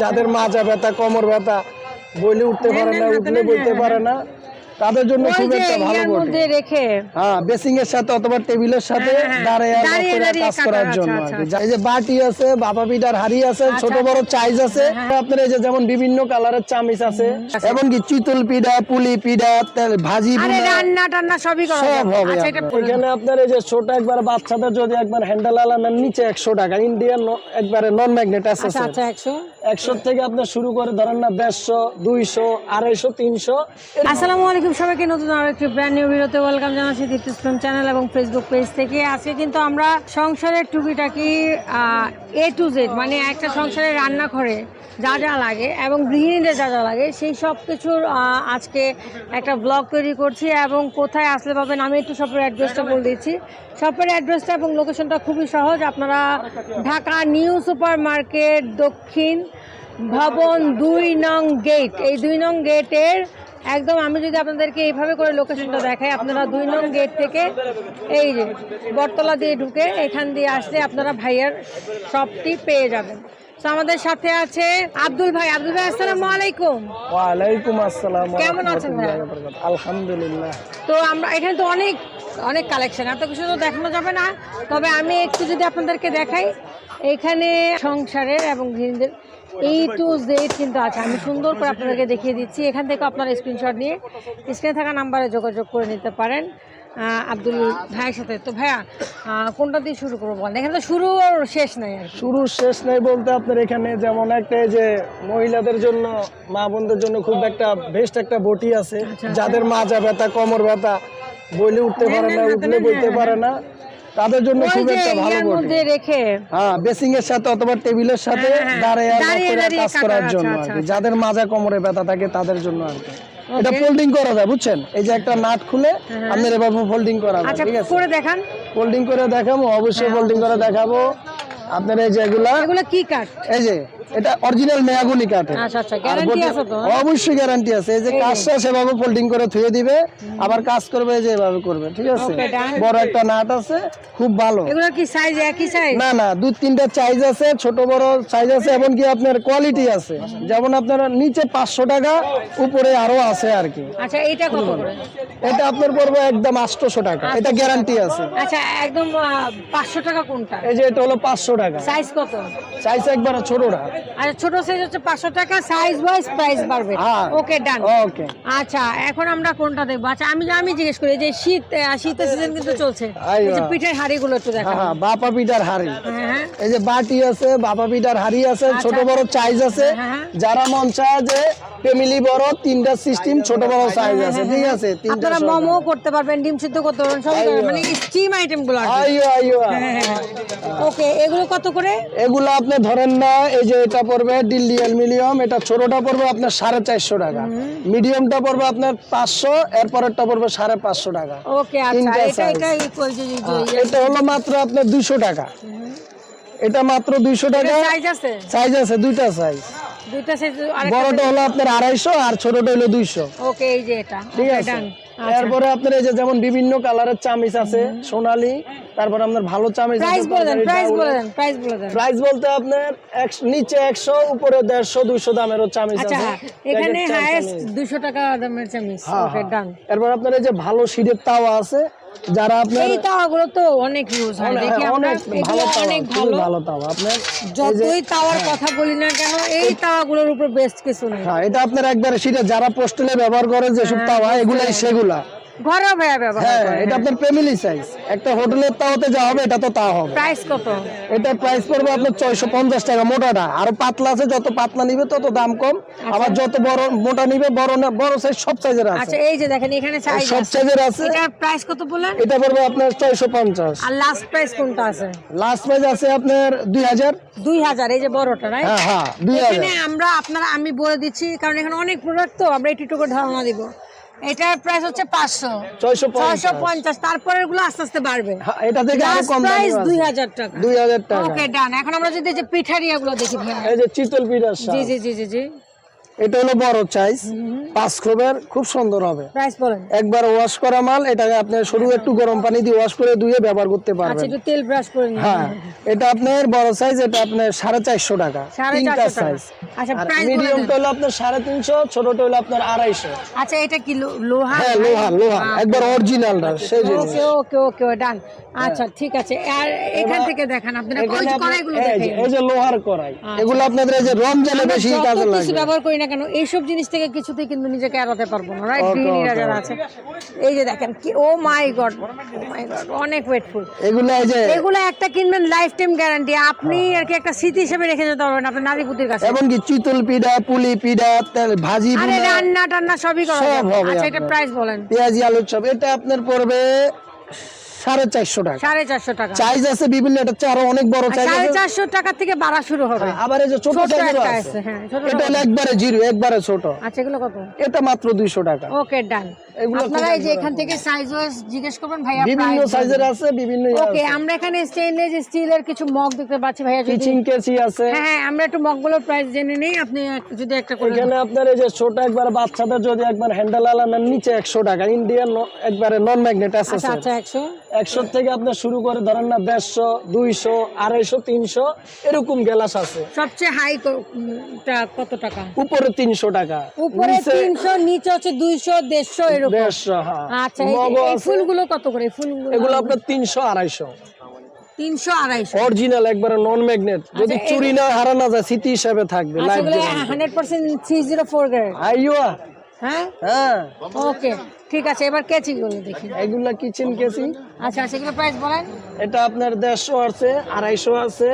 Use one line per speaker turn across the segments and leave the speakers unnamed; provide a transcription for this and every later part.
যাদের মাজা ব্যথা কোমর ব্যথা বলে উঠতে পারে না উঠলে
বলতে
বইতে পারে না। তাদের জন্য খুব একটা ভালো
মধ্যে রেখে।
হ্যাঁ বেসিং এর সাথে অথবা টেবিলের সাথে
হ্যাঁ, হ্যাঁ।
দাঁড়িয়ে কাজ করার
আচ্ছা,
জন্য
আচ্ছা।
এই যে বাটি আছে বাবা পিঠার হাড়ি আছে ছোট বড় চাইজ আছে আপনার এই যে যেমন বিভিন্ন কালারের চামিচ আছে এবং কি চিতল পিঠা পুলি পিঠা ভাজি
রান্না টান্না সবই করা
সব হবে
আচ্ছা
আপনার। এখানে আপনার এই যে ছোট একবার বাচ্চাদের যদি একবার হ্যান্ডেল আলামের নিচে একশো টাকা ইন্ডিয়ান একবারে নন ম্যাগনেট আছে
আচ্ছা আচ্ছা একশো?
একশো থেকে আপনার শুরু করে ধরেন না দেড়শো দুইশো আড়াইশো তিনশো
আসসালামু আলাইকুম সবাইকে, নতুন আরও একটি ব্র্যান্ড নিউ ভিডিওতে ওয়েলকাম জানাচ্ছি দীপ্ত ইসলাম চ্যানেল এবং ফেসবুক পেজ থেকে। আজকে কিন্তু আমরা সংসারের টুকিটাকি এ টু জেড মানে একটা সংসারে রান্না করে যা যা লাগে এবং গৃহিণীদের যা যা লাগে, সেই সব কিছুর আজকে একটা ব্লগ তৈরি করছি এবং কোথায় আসলে পাবেন আমি একটু শপের অ্যাড্রেসটা বলে দিচ্ছি। শপের অ্যাড্রেসটা এবং লোকেশনটা খুবই সহজ, আপনারা ঢাকা নিউ সুপার মার্কেট দক্ষিণ ভবন দুই নং গেট এই দুই নং গেটের একদম আমি যদি আপনাদেরকে এইভাবে করে লোকেশনটা দেখাই আপনারা দুই নং গেট থেকে এই যে বটতলা দিয়ে ঢুকে এখান দিয়ে আসলে আপনারা ভাইয়ার শপটি পেয়ে যাবেন। তো আমাদের সাথে আছে আব্দুল ভাই। আব্দুল ভাই আসসালামু আলাইকুম।
ওয়ালাইকুম আসসালাম
কেমন আছেন ভাই?
আলহামদুলিল্লাহ।
তো আমরা এখানে তো অনেক অনেক কালেকশন এত কিছু তো দেখানো যাবে না। তবে আমি একটু যদি আপনাদেরকে দেখাই এখানে সংসারের এবং গৃহিণীদের এই টু জেড কিন্তু আছে। আমি সুন্দর করে আপনাদেরকে দেখিয়ে দিচ্ছি। এখান থেকে আপনারা স্ক্রিনশট নিয়ে স্ক্রিনে থাকা নাম্বারে যোগাযোগ করে নিতে পারেন আব্দুল ভাইয়ের সাথে। তো ভাইয়া কোনটা দিয়ে শুরু করব বলেন? এখানে তো শুরু আর শেষ নাই আর
শুরু শেষ নাই বলতে আপনার এখানে যেমন একটা যে মহিলাদের জন্য মা বোনদের জন্য খুব একটা বেস্ট একটা বটি আছে। যাদের মাজা ব্যথা কোমর ব্যথা বইলে উঠতে পারে না উঠলে বইতে পারে না। তাদের জন্য খুব একটা ভালো
মধ্যে রেখে
হ্যাঁ বেসিং এর সাথে অথবা টেবিলের সাথে
হ্যাঁ, হ্যাঁ।
দাঁড়িয়ে কাজ করার জন্য
আচ্ছা, আচ্ছা।
যাদের মাজা কোমরে ব্যথা থাকে তাদের জন্য আর কি এটা. ফোল্ডিং করা যায় বুঝছেন এই যে একটা নাট খুলে
হ্যাঁ।
আপনার এভাবে ফোল্ডিং করা যায়
আচ্ছা
ঠিক আছে
করে দেখান
ফোল্ডিং করে দেখাবো অবশ্যই ফোল্ডিং করে দেখাবো আপনার এই যে এগুলা
এগুলো কি কাঠ?
এই যে এটা অরিজিনাল মেয়াগুনি কাঠে
আচ্ছা আচ্ছা গ্যারান্টি আছে তো
অবশ্যই গ্যারান্টি আছে। এই যে কাজটা সেভাবে ফোল্ডিং করে থুয়ে দিবে আবার কাজ করবে এই যে এভাবে করবে ঠিক আছে? বড় একটা নাট আছে খুব ভালো।
এগুলো কি সাইজ একই সাইজ
না না দু তিনটা সাইজ আছে ছোট বড় সাইজ আছে এবং কি আপনার কোয়ালিটি আছে। যেমন আপনার নিচে পাঁচশো টাকা উপরে আরও আছে আর কি।
আচ্ছা এইটা কত
এটা আপনার পড়বে একদম আটশোশো টাকা। এটা গ্যারান্টি আছে।
আচ্ছা একদম পাঁচশো টাকা কোনটা?
এই যে এটা হলো পাঁচশো টাকা?
সাইজ কত?
সাইজ একবার ছোটটা।
আচ্ছা ছোট সাইজ হচ্ছে পাঁচশো টাকা সাইজ ওয়াইজ প্রাইস বাড়বে।
হ্যাঁ।
ওকে ডান
ওকে
আচ্ছা এখন আমরা কোনটা দেখব? আচ্ছা আমি আমি জিজ্ঞেস করি যে শীত শীতের সিজন কিন্তু চলছে।
আইয়া।
এই যে পিঠের হাড়িগুলো একটু দেখা
হ্যাঁ হ্যাঁ বাপা পিঠার হাড়ি।
হ্যাঁ হ্যাঁ।
এই যে বাটি আছে বাবা পিঠার হাড়ি আছে ছোট বড় সাইজ আছে।
হ্যাঁ, হ্যাঁ।
যারা মন চায় যে ফ্যামিলি বড় তিনটা সিস্টেম ছোট বড় সাইজ আছে ঠিক আছে?
আপনারা মোমো করতে পারবেন ডিম সিদ্ধ করতে পারবেন সব মানে স্টিম আইটেমগুলো
আইও আইও।
ওকে এগুলো কত করে?
এগুলো আপনি ধরেন না এই যে এটা পড়বে দিল্লি অ্যালুমিনিয়াম এটা ছোটটা পড়বে আপনার সাড়ে চারশো টাকা। মিডিয়ামটা পড়বে আপনার পাঁচশো এরপরেরটা পড়বে সাড়ে পাঁচশো টাকা।
ওকে আচ্ছা এটা এটা
হলো মাত্র আপনার দুইশো টাকা। এটা মাত্র দুইশো টাকা।
সাইজ আছে?
সাইজ আছে দুইটা সাইজ
দুইটা সাইজ
বড়টা হলো আপনার আড়াইশো আর ছোটটা হলো দুইশো।
ওকে এই যে এটা।
ঠিক আছে. এরপরে আপনার এই যে যেমন বিভিন্ন কালারের চামিচ আছে সোনালী তারপর আপনার ভালো চামিচ
প্রাইস বলে দেন প্রাইস বলে দেন প্রাইস বলে দেন
প্রাইস বলতে আপনার নিচে একশো উপরে দেড়শো দুইশো দামেরও
আচ্ছা এখানে হাইয়েস্ট
চামিচ।
দুশো টাকা দামের চামিচ।
হ্যাঁ,
ওকে ডান
এরপর আপনার এই যে ভালো সিডের তাওয়া আছে যারা আপনার
এই তাওয়াগুলো তো অনেক ইউজ হয় দেখি
হ্যাঁ,
আমরা
ভালো
অনেক ভালো।
ভালো তাওয়া। আপনার
যতই তাওয়ার কথা বলি না কেন এই তাওয়াগুলোর উপর বেস্ট কিছু নেই।
হ্যাঁ এটা আপনার একবারে যারা পোস্টেলে ব্যবহার করে যেসব তাওয়া এগুলাই সেগুলা।
ভাইয়া ব্যবহার
হ্যাঁ এটা আপনার ফ্যামিলি সাইজ একটা হোটেলের যা হবে এটা তো তা হবে।
প্রাইস কত?
এটার প্রাইস পড়বে আপনার ছয়শো পঞ্চাশ টাকা মোটাটা। আর পাতলা আছে যত পাতলা নিবে তত দাম কম। আবার যত বড় মোটা নিবে বড় না বড় সাইজ সব সাইজের আছে।
আচ্ছা এই যে দেখেন এখানে সাইজ
সব সাইজের আছে।
এটার প্রাইস কত
এটা পড়বে আপনার ছয়শো পঞ্চাশ।
আর লাস্ট প্রাইস কোনটা আছে?
লাস্ট প্রাইস আছে আপনার দুই হাজার।
দুই হাজার এই যে বড়টা রাইট
হ্যাঁ হ্যাঁ দুই হাজার।
আমরা আপনারা আমি বলে দিচ্ছি কারণ এখানে অনেক প্রোডাক্ট তো আমরা একটু করে ধারণা দিব। এটার প্রাইস হচ্ছে পাঁচশো।
ছয়শো
ছয়শো
পঞ্চাশ
পঞ্চাশ তারপরে এগুলো আস্তে আস্তে বাড়বে।
হ্যাঁ, এটা থেকে
আরও
কম
প্রাইস
দামে
দুই হাজার টাকা।
দুই হাজার টাকা।
ওকে ডান এখন আমরা যদি যে পিঠারিয়া গুলো দেখি
এই যে চিতল পিঠার
জি জি জি জি জি।
এটা হলো বড় সাইজ পাঁচ খোবের খুব সুন্দর হবে।
প্রাইস বলেন।
একবার ওয়াশ করা মাল এটাকে আপনি শুরু একটু গরম পানি দিয়ে ওয়াশ করে ধুয়ে ব্যবহার করতে
আচ্ছা
পারবেন
একটু তেল ব্রাশ করে নিন।
হ্যাঁ এটা আপনার বড় সাইজ এটা আপনার সাড়ে চারশো টাকা।
সাড়ে
তিনটা
চারশো টাকা।
সাইজ
আচ্ছা
আর
প্রাইস বলে
মিডিয়ামটা হলো আপনার সাড়ে তিনশো ছোটটা হলো আপনার আড়াইশো।
আচ্ছা এটা কি লোহা?
হ্যাঁ লোহা লোহা। একবার অরিজিনালটা সেই জিনিস।
ওকে ওকে ওকে ডান। আচ্ছা ঠিক আছে। আর এখান থেকে দেখান আপনারা। ওই
এখানে
যে
আপনার-
কড়াইগুলো দেখেন।
এই যে লোহার কড়াই এগুলো আপনাদের এই যে রমজানে বেশি
যত
কাজে
কিছু ব্যবহার করি না কেন জিনিস থেকে কিছুতেই কিন্তু নিজেকে এড়াতে পারব না রাইট গৃহিণীরা যারা আছে। এই যে দেখেন কি oh my god my god অনেক ওয়েটফুল
এগুলো এই যে
এগুলো একটা কিনবেন লাইফ টাইম গ্যারান্টি আপনি আর কি একটা স্মৃতি হিসেবে রেখে যেতে পারবেন আপনার নারীপুতির কাছে।
এমনকি চিতল পিঠা পুলি পিঠা ভাজি
আরে রান্না টান্না সবই করা
সব হবে
আচ্ছা এটা প্রাইস বলেন।
পেঁয়াজি আলুর চপ এটা আপনার পড়বে সাড়ে চারশো টাকা।
সাড়ে চারশো টাকা।
আছে বিভিন্ন এটা হচ্ছে অনেক বড়
সাড়ে চারশো টাকা থেকে বাড়া শুরু হবে।
আবার এই যে ছোট আছে।
হ্যাঁ
এটা হলো একবারে জিরো একবারে ছোট।
আচ্ছা এগুলো কত?
এটা মাত্র দুইশো টাকা।
ওকে ডান
এগুলো
আপনারা এই যে এখান থেকে সাইজ ওয়াইজ জিজ্ঞেস করবেন ভাইয়া
বিভিন্ন সাইজের আছে বিভিন্ন
ওকে আমরা এখানে স্টিলের কিছু মগ দেখতে পাচ্ছি ভাইয়া যদি
কিচিং কেসি আছে।
হ্যাঁ হ্যাঁ আমরা একটু মগগুলোর প্রাইস জেনে নেই আপনি যদি একটা করে
এখানে আপনার এই যে ছোট একবার বাচ্চাদের যদি একবার হ্যান্ডেল নিচে একশো টাকা ইন্ডিয়ান একবারে নন ম্যাগনেট আছে
আচ্ছা আচ্ছা একশো।
একশো থেকে আপনার শুরু করে ধরেন না দেড়শো দুইশো আড়াইশো তিনশো এরকম গ্লাস আছে।
সবচেয়ে হাই কত টাকা?
উপরে তিনশো টাকা
উপরে
নিচে
তিনশো নিচে হচ্ছে দুইশো দেড়শো এরকম। আচ্ছা এই যে-
মগও
এই
আছে।
ফুলগুলো কত করে? ফুলগুলো
এগুলো আপনার তিনশো আড়াইশো।
তিনশো আড়াইশো।
অরিজিনাল একবারে নন ম্যাগনেট যদি
আচ্ছা,
চুরি না হারানো যায় স্মৃতি হিসাবে থাকবে
আচ্ছা
লাইফ
এগুলো hundred percent three zero four grade
আইয়া।
হ্যাঁ?
হ্যাঁ।
ওকে ঠিক আছে এবার কেচিগুলো দেখি।
এগুলা কিচেন কেসি
আচ্ছা সেগুলো প্রাইস বলেন।
এটা আপনার দেড়শো আছে আড়াইশো আছে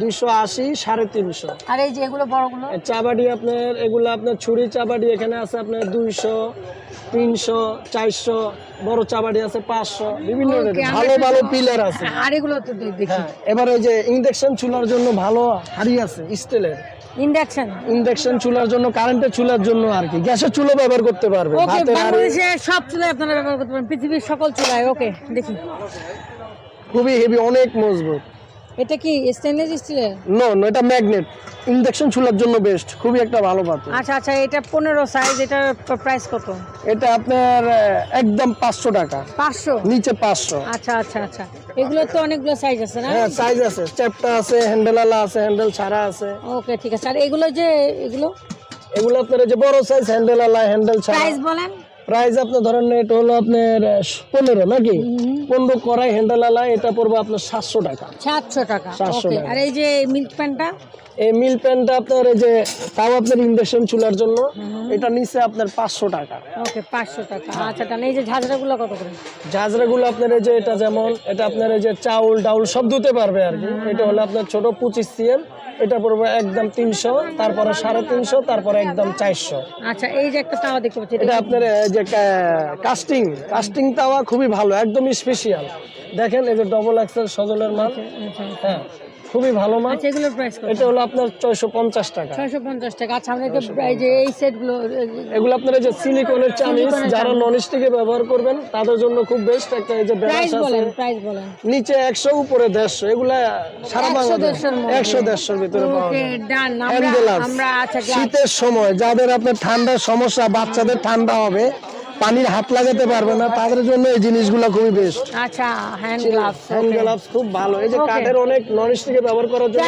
দুইশো আশি সাড়ে তিনশো।
আর এই যে এগুলো বড়গুলো?
চাবাডি আপনার এগুলো আপনার ছুরি চাবাডি এখানে আছে আপনার দুইশো তিনশো চারশো বড় চাবাডি আছে পাঁচশো বিভিন্ন ভালো ভালো পিলার আছে।
হ্যাঁ, আর এগুলো তো দেখি।
হ্যাঁ এবার ওই যে ইন্ডাকশন চুলার জন্য ভালো হাড়ি আছে স্টিলের।
ইন্ডাকশন?
ইন্ডাকশন চুলার জন্য কারেন্টের চুলার জন্য আর কি। গ্যাসের চুলো ব্যবহার করতে পারবে
বাংলাদেশে সব চুলায় আপনারা ব্যবহার করতে পারেন পৃথিবীর সকল চুলায় ওকে দেখি।
খুবই হেভি অনেক মজবুত।
এটা কি স্টেনলেস স্টিলের
নো নো এটা ম্যাগনেট ইন্ডাকশন চুলার জন্য বেস্ট খুবই একটা ভালো পাত্র।
আচ্ছা আচ্ছা এটা পনেরো সাইজ এটার প্রাইস কত?
এটা আপনার একদম পাঁচশো টাকা।
পাঁচশো?
নিচে পাঁচশো।
আচ্ছা আচ্ছা আচ্ছা। এগুলো তো অনেকগুলো সাইজ আছে না?
হ্যাঁ সাইজ আছে। চ্যাপটা আছে হ্যান্ডেল আলা আছে হ্যান্ডেল ছাড়া আছে।
ওকে ঠিক আছে। আর এগুলো যে এগুলো?
এগুলো আপনার যে বড় সাইজ হ্যান্ডেল আলা হ্যান্ডেল ছাড়া।
প্রাইস বলেন।
প্রাইস আপনার ধরেন এটা হলো আপনার পনেরো নাকি? পনেরো কড়াই হ্যান্ডেল আলা এটা পড়বে আপনার সাতশো টাকা।
সাতশো টাকা
700
ওকে
টাকা।
আর এই যে মিল্ক প্যানটা
এই মিল প্যানটা আপনার এই যে তাও আপনার ইন্ডাকশন চুলার জন্য এটা নিচে আপনার পাঁচশো টাকা।
ওকে পাঁচশো টাকা। আচ্ছা তাহলে এই যে ঝাঁঝরাগুলো কত করে?
ঝাঁঝরাগুলো আপনার এই যে এটা যেমন এটা আপনার এই যে চাউল ডাউল সব ধুতে পারবে আর কি। এটা হলো আপনার ছোট পঁচিশ সিএম এটা পড়বে একদম তিনশো তারপরে সাড়ে তিনশো তারপরে একদম চারশো।
আচ্ছা এই যে একটা তাওয়া দেখতে পাচ্ছি
এটা আপনার এই যে কাস্টিং কাস্টিং তাওয়া খুবই ভালো একদম স্পেশাল দেখেন এই যে ডবল এক্সেল সজলের মাল
আচ্ছা
হ্যাঁ খুবই ভালো মাল।
আচ্ছা এগুলোর প্রাইস কত?
এটা হলো আপনার ছয়শো পঞ্চাশ টাকা।
ছয়শো পঞ্চাশ টাকা। আচ্ছা এই যে এই সেটগুলো
এগুলো আপনার যে সিলিকনের চামিচ যারা নন স্টিকে ব্যবহার করবেন তাদের জন্য খুব বেস্ট একটা এই যে
প্রাইস
আছে।
বলেন প্রাইস বলেন।
নিচে একশো উপরে দেড়শো এগুলা সারা
একশো
বাংলাদেশ
দেড়শোর মধ্যে।
একশো দেড়শোর ভিতরে পাওয়া
ওকে ডান আমরা আমরা আচ্ছা
শীতের সময় যাদের আপনার ঠান্ডার সমস্যা বাচ্চাদের ঠান্ডা হবে পানির হাত লাগাতে পারবে না তাদের জন্য এই জিনিসগুলো খুবই বেস্ট
আচ্ছা হ্যান্ড গ্লাভস
হ্যান্ড গ্লাভস খুব ভালো। এই যে কাঠের অনেক নন স্টিকে ব্যবহার করার জন্য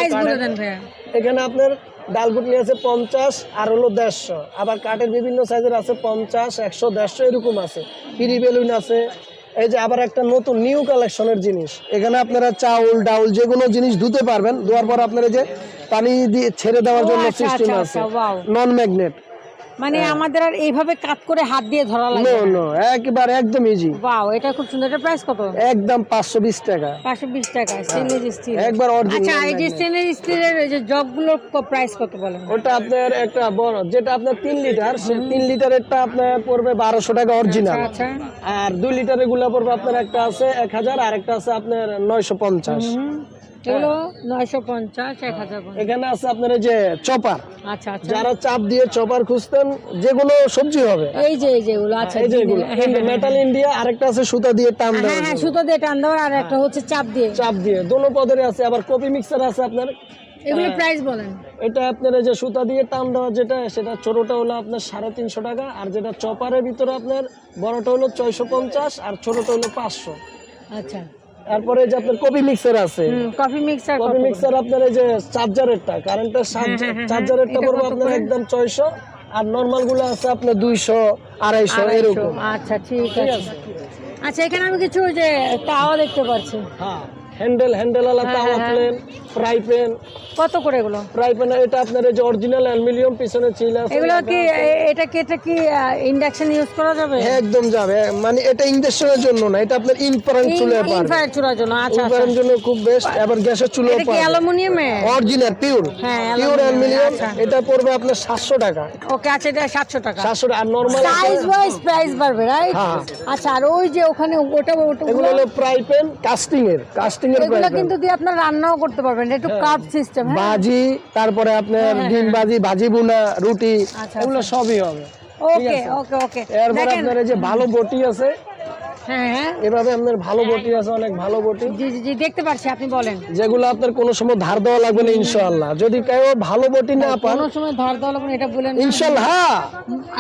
এখানে আপনার ডালগুটনি আছে পঞ্চাশ আর হলো দেড়শো। আবার কাঠের বিভিন্ন সাইজের আছে পঞ্চাশ একশো দেড়শো এরকম আছে। পিরি বেলুন আছে। এই যে আবার একটা নতুন নিউ কালেকশনের জিনিস। এখানে আপনারা চাউল ডাউল যে কোনো জিনিস ধুতে পারবেন। ধোয়ার পর আপনারা যে পানি দিয়ে ছেড়ে দেওয়ার জন্য
আচ্ছা,
সিস্টেম
আচ্ছা,
আছে।
আচ্ছা,
নন ম্যাগনেট
মানে আমাদের আর এইভাবে কাট করে হাত দিয়ে ধরা লাগে
নো। নো একবার একদম ইজি
বাও এটা খুব সুন্দর। এটা প্রাইস কত?
একদম পাঁচশো বিশ টাকা।
পাঁচশো বিশ টাকা স্টেনলেস স্টিল
একবার
আচ্ছা এই যে স্টেনলেস স্টিলের এই যে জগগুলোর প্রাইস কত বলেন?
ওটা আপনার একটা বড় যেটা আপনার তিন লিটার সে তিন লিটারেরটা আপনার পড়বে বারোশো টাকা অরিজিনাল
আচ্ছা
আর দুই লিটারেরগুলা পড়বে আপনার একটা আছে এক হাজার আর একটা আছে আপনার নয়শো পঞ্চাশ।
হুম, এগুলো নয়শো পঞ্চাশ এক হাজার পঞ্চাশ।
এখানে আছে আপনার যে চপার।
আচ্ছা আচ্ছা।
যারা চাপ দিয়ে চপার খুঁজতেন যে সবজি হবে।
এই যে এই যেগুলো আচ্ছা
এই যে মেটাল ইন্ডিয়া আরেকটা আছে সুতা দিয়ে টান দেওয়া
হ্যাঁ হ্যাঁ সুতো দিয়ে টান দেওয়ার আর একটা হচ্ছে চাপ দিয়ে।
চাপ দিয়ে দোনো পদের আছে। আবার কপি মিক্সার আছে আপনার।
এগুলো
হ্যাঁ।
প্রাইস বলেন।
এটা আপনার যে সুতা দিয়ে টান দেওয়া যেটা সেটা ছোটটা হলো আপনার সাড়ে তিনশো টাকা আর যেটা চপারের ভিতরে আপনার বড়টা হলো ছয়শো পঞ্চাশ আর ছোটটা হলো পাঁচশো।
আচ্ছা।
তারপরে যে আপনার কপি মিক্সার আছে।
কফি মিক্সার
কফি মিক্সার আপনার এই যে চার্জারেরটা কারেন্টের চার্জারেরটা পড়বে আপনার একদম ছয়শো আর নর্মালগুলো আছে আপনার দুইশো আড়াইশো এরকম।
আচ্ছা ঠিক আছে। আচ্ছা এখানে আমি কিছু যে তাওয়া দেখতে পাচ্ছি।
হ্যাঁ। হ্যান্ডেল হ্যান্ডেল আলা
হ্যাঁ,
তাওয়া
হ্যাঁ,
প্লেন ফ্রাই প্যান।
কত করে এগুলো?
ফ্রাই প্যান এটা আপনার এই যে অরিজিনাল অ্যালুমিনিয়াম পিছনে চিল আছে
এগুলো কি এটা কি এটা কি ইন্ডাকশন ইউজ করা যাবে?
হ্যাঁ, একদম যাবে। মানে এটা ইন্ডাকশনের জন্য না এটা আপনার ইনফ্রারেন্ট চুলে পারবে।
ইনফ্রারেড চুলার জন্য আচ্ছা আচ্ছা।
ইনফ্রারেন্ট জন্য খুব বেস্ট আবার গ্যাসের চুলো
এটা কি অ্যালুমিনিয়ামে
অরিজিনাল পিওর
হ্যাঁ
পিওর
অ্যালুমিনিয়াম
অ্যালুমিনিয়াম
আচ্ছা
এটা পড়বে আপনার সাতশো টাকা।
ওকে আচ্ছা এটা সাতশো টাকা।
সাতশো আর নরমাল
সাইজ ওয়াইজ প্রাইস বাড়বে রাইট
হ্যাঁ।
আচ্ছা আর ওই যে ওখানে ওটা ওটা
এগুলো হলো ফ্রাই প্যান কাস্টিং এর কাস্টিং
এগুলো কিন্তু দিয়ে আপনার রান্নাও করতে পারবেন। একটু কাপ সিস্টেম
তারপরে আপনার ডিম বাজি ভাজি বুনা রুটি এগুলো সবই হবে।
ওকে ওকে ওকে।
এরপর আপনার এই যে ভালো বটি আছে
হ্যাঁ
এভাবে আপনার ভালো বটি আছে অনেক ভালো বটি।
জি জি জি দেখতে পাচ্ছি আপনি বলেন।
যেগুলো আপনার কোনো সময় ধার দেওয়া লাগবে না ইনশাআল্লাহ। যদি কেউ ভালো বটি না পান
কোনো সময় ধার দেওয়া লাগবে না, এটা বলেন
ইনশাআল্লাহ হ্যাঁ।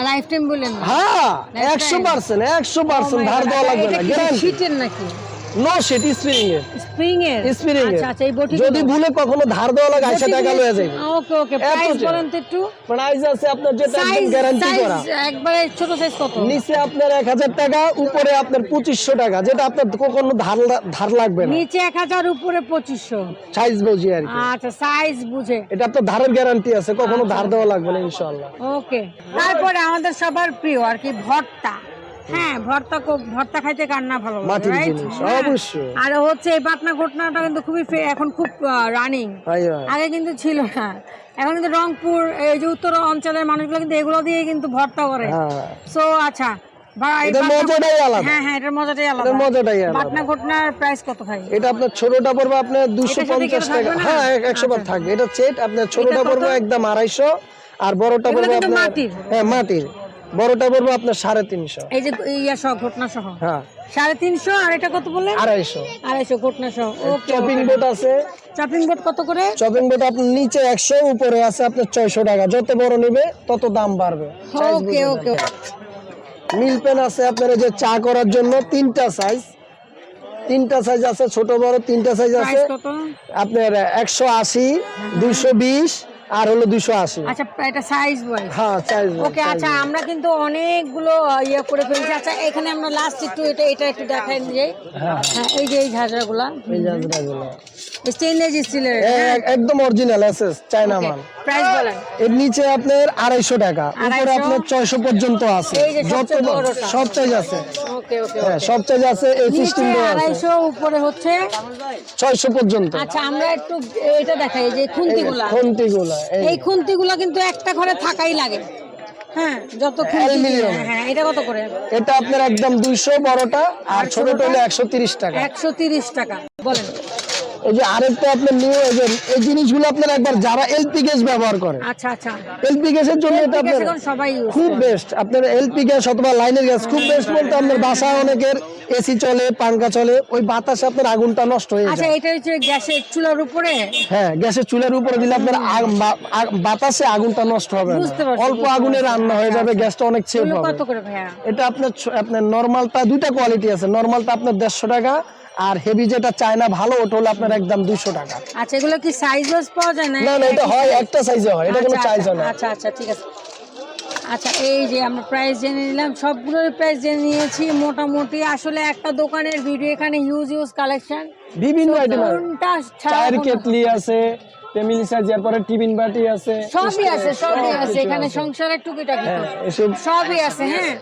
লাইফ টাইম বলেন
হ্যাঁ একশো পার্সেন্ট একশো পার্সেন্ট ধার দেওয়া লাগবে না গ্যারান্টি
শীটের নাকি?
নো সেটি স্প্রিং
স্প্রিং এর?
স্প্রিং
আচ্ছা আচ্ছা এই বটি
যদি ভুলে কখনো ধার দেওয়া লাগে আইসা টাকা লয়ে যাবে
ওকে ওকে প্রাইস বলেন তো একটু।
প্রাইস আছে আপনার যেটা একদম গ্যারান্টি করা।
একবারে ছোট সাইজ কত?
নিচে আপনার এক হাজার টাকা উপরে আপনার পঁচিশশো টাকা যেটা আপনার কখনো ধার ধার লাগবে না।
নিচে এক হাজার উপরে পঁচিশশো।
সাইজ বুঝি আর কি।
আচ্ছা সাইজ বুঝে।
এটা আপনার ধারের গ্যারান্টি আছে কখনো ধার দেওয়া লাগবে না ইনশাআল্লাহ।
ওকে তারপরে আমাদের সবার প্রিয় আর কি ভর্তা। হ্যাঁ ভর্তা ভর্তা খাইতে কার না ভালো লাগে হ্যাঁ।
অবশ্যই।
আর হচ্ছে এই পাটনা ঘটনাটা কিন্তু খুবই এখন খুব রানিং। আগে কিন্তু ছিল না। এখন কিন্তু রংপুর এই যে উত্তর অঞ্চলের মানুষগুলো কিন্তু এগুলো দিয়ে কিন্তু ভর্তা করে।
হ্যাঁ।
সো আচ্ছা হ্যাঁ হ্যাঁ এটার মজাটাই আলাদা।
মজাটাই
পাটনা ঘটনার প্রাইস কত
এটা আপনার ছোটটা পড়বে আপনার দুশো পঞ্চাশ টাকা। হ্যাঁ একশো বার থাকবে। এটা সেট আপনার ছোটটা পড়বে একদম আড়াইশো। আর বড়টা পড়বে আপনার হ্যাঁ মাটির। বড়টা পড়বে আপনার সাড়ে তিনশো।
এই যে ইয়া সহ ঘটনা সহ?
হ্যাঁ।
সাড়ে তিনশো আর এটা কত বললেন?
আড়াইশো।
আড়াইশো ঘটনা সহ।
চপিং বোর্ড আছে।
চপিং বোর্ড কত করে?
চপিং বোর্ড আপনার নিচে একশো উপরে আছে আপনার ছয়শো টাকা। যত বড় নেবে তত দাম বাড়বে।
ওকে ওকে
মিল পেন আছে আপনার যে চা করার জন্য তিনটা সাইজ তিনটা সাইজ আছে ছোট বড় তিনটা সাইজ আছে আপনার একশো আশি দুইশো বিশ। আর হলো দুইশো আশি।
আচ্ছা এটা সাইজ ওয়াইজ
হ্যাঁ সাইজ
ওকে আচ্ছা আমরা কিন্তু অনেকগুলো ইয়ে করে ফেলছি। আচ্ছা এখানে আমরা লাস্ট একটু এটা এটা একটু দেখাই যে।
হ্যাঁ।
হ্যাঁ এই যে এই ঝাঁঝরাগুলা।
এই জাজরাগুলো
স্টেনলেস স্টিলের
একদম অরিজিনাল এসএস চায়না মাল।
প্রাইস বলেন।
এর নিচে আপনার আড়াইশো টাকা। উপরে আপনার ছয়শো পর্যন্ত আছে। যত
সবচেয়ে
বড়-
বড়টা।
সব চাইজ আছে।
ওকে ওকে
হ্যাঁ সব চাইজ আছে এই সিস্টেম আছে।
উপরে হচ্ছে?
ছয়শো পর্যন্ত।
আচ্ছা আমরা একটু এটা দেখাই যে খুন্তিগুলা।
খুন্তিগুলো। এই
খুন্তি খুন্তিগুলো কিন্তু একটা ঘরে থাকাই লাগে। হ্যাঁ যত হ্যাঁ, হ্যাঁ এটা কত করে?
এটা আপনার একদম দুইশো বড়টা আর ছোটটা হলো একশো তিরিশ টাকা।
একশো তিরিশ টাকা। বলেন।
এই যে আরেকটা আপনার নিউ এই যে এই জিনিসগুলো আপনার একবার যারা এলপি গ্যাস ব্যবহার করে।
আচ্ছা আচ্ছা।
এলপি গ্যাসের জন্য এটা আপনার খুব বেস্ট আপনার এলপি গ্যাস অথবা লাইনের গ্যাস খুব বেস্ট বলতে আপনার বাসায় অনেকের এসি চলে পাঙ্খা চলে ওই বাতাসে আপনার আগুনটা নষ্ট হয়ে
আচ্ছা
যায়।
এটা হচ্ছে গ্যাসের চুলার উপরে?
হ্যাঁ গ্যাসের চুলার উপরে দিলে আপনার বাতাসে আগুনটা নষ্ট হবে অল্প আগুনে রান্না হয়ে যাবে গ্যাসটা অনেক সেফ হবে।
কত করে ভাইয়া?
এটা আপনার আপনার নর্মালটা দুইটা কোয়ালিটি আছে। নর্মালটা আপনার দেড়শো টাকা আর হেভি যেটা চায়না ভালো ওটা হলো আপনার একদম দুইশো টাকা।
আচ্ছা এগুলো কি সাইজ পাওয়া যায় না?
না না এটা হয় একটা সাইজে হয় এটা কোনো
আচ্ছা,
চাইজ
আচ্ছা,
না।
আচ্ছা আচ্ছা ঠিক আছে। আচ্ছা এই যে আমরা প্রাইস জেনে নিলাম সবগুলোর প্রাইস জেনে নিয়েছি মোটামুটি। আসলে একটা দোকানের ভিডিও এখানে ইউজ ইউজ কালেকশন
বিভিন্ন আইটেম চায়ের কেটলি আছে ফ্যামিলি সাইজ এরপরে টিফিন বাটি আছে।
সবই আছে সবই
সব
আছে এখানে। সংসারের টুকিটাকি।
হ্যাঁ
সবই আছে হ্যাঁ।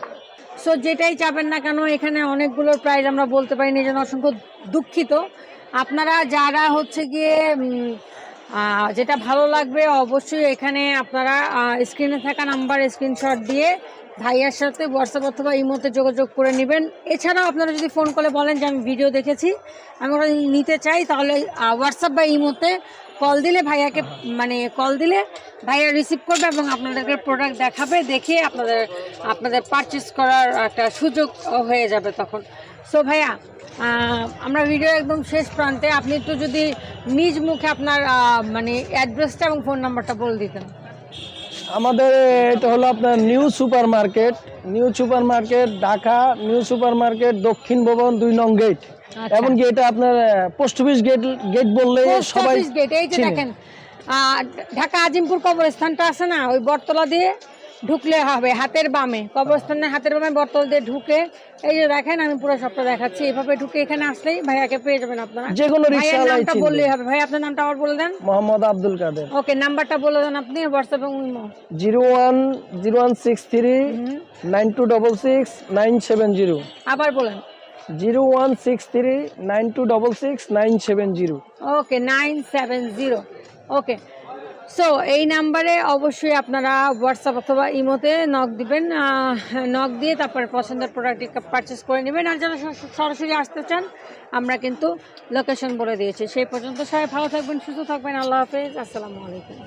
সো যেটাই চাবেন না কেন, এখানে অনেকগুলোর প্রাইস আমরা বলতে পারি না যেন অসংখ্য দুঃখিত। আপনারা যারা হচ্ছে গিয়ে যেটা ভালো লাগবে, অবশ্যই এখানে আপনারা স্ক্রিনে থাকা নাম্বার স্ক্রিনশট দিয়ে ভাইয়ার সাথে হোয়াটসঅ্যাপ অথবা ইমোতে যোগাযোগ করে নেবেন। এছাড়াও আপনারা যদি ফোন করে বলেন যে, আমি ভিডিও দেখেছি, আমি ওটা নিতে চাই, তাহলে হোয়াটসঅ্যাপ বা ইমোতে কল দিলে ভাইয়াকে মানে কল দিলে ভাইয়া রিসিভ করবে এবং আপনাদেরকে প্রোডাক্ট দেখাবে, দেখে আপনাদের আপনাদের পারচেস করার একটা সুযোগ হয়ে যাবে তখন। সো ভাইয়া আমরা ভিডিও একদম শেষ প্রান্তে। আপনি একটু যদি নিজ মুখে আপনার মানে অ্যাড্রেসটা এবং ফোন নাম্বারটা বলে দিতেন।
আমাদের এটা হলো আপনার new super market new super market Dhaka, new super market দক্ষিণ ভবন দুই নং গেট। এমনকি এটা আপনার পোস্ট অফিস গেট গেট বললে সবাই
গেট এই যে দেখেন ঢাকা আজিমপুর কবরস্থানটা আছে না ওই বটতলা দিয়ে ঢুকলে হবে হাতের বামে। কবরস্থানের হাতের বামে বটতলা দিয়ে ঢুকে এই যে দেখেন আমি পুরো সবটা দেখাচ্ছি। এভাবে ঢুকে এখানে আসলেই ভাইয়াকে পেয়ে যাবেন আপনারা।
যে কোনো
নামটা বললেই হবে। ভাই আপনার নামটা আবার বলে দেন।
মোহাম্মদ আব্দুল কাদের।
ওকে নাম্বারটা বলে দেন আপনি হোয়াটসঅ্যাপ এবং imo.
Zero one zero one six three
hmm.
Nine two double six nine seven zero.
আবার বলেন।
Zero one six three nine two double six nine seven zero.
Okay, nine seven zero. Okay. So এই নাম্বারে অবশ্যই আপনারা WhatsApp অথবা ইমোতে knock দিবেন knock দিয়ে তারপর পছন্দের প্রোডাক্টটি পারচেস করে নেবেন। আর যারা সরাসরি আসতে চান, আমরা কিন্তু লোকেশন বলে দিয়েছি। সেই পর্যন্ত সবাই ভালো থাকবেন, সুস্থ থাকবেন। আল্লাহ হাফেজ। আসসালামু আলাইকুম।